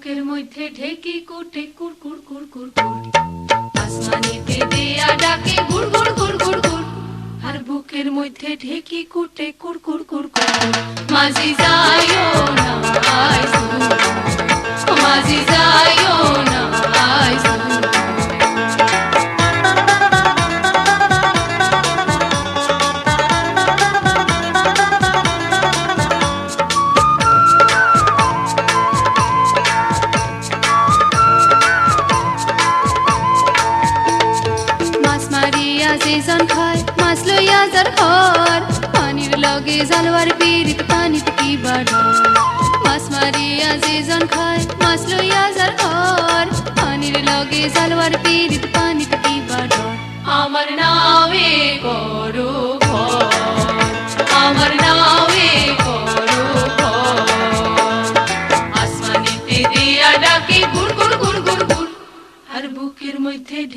বুকের মধ্যে ঢেকে কোটে কুর কুর কুর কুর কুর আসমানিতে দেয়া ডাকে গুড় গুড় গুড় গুড় গুড়। আর বুকের মধ্যে ঢেকে কোটে কুর কুর কুর কুর মাঝি যাইও না মারিয়া যে জন খায়, মাছ লইয়া যার ঘর। পানির লগে জালওয়ার পীড়িত, পানিতে কি বাড় মাছ মারিয়া যে জন খায়, মাছ লইয়া যার ঘর। পানির লগে জালওয়ার পীড়িত, পানিতে কি বাড় আমার নামে করো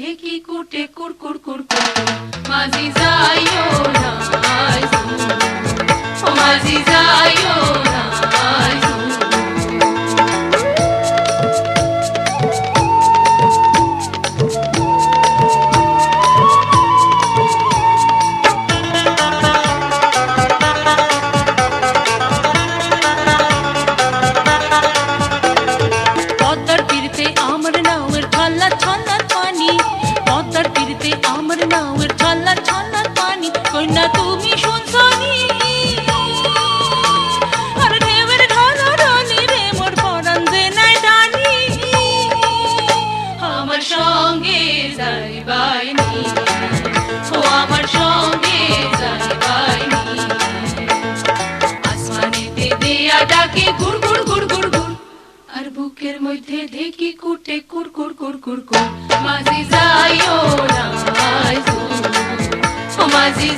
ঢেকি কুটে কুর কুর? মাঝি যাইও না। কন্যা, তুমি ও বুকের মধ্যে ঢেকি কুটে কুর কুর কুর কুর কুর। মাঝি যাইও না মাঝি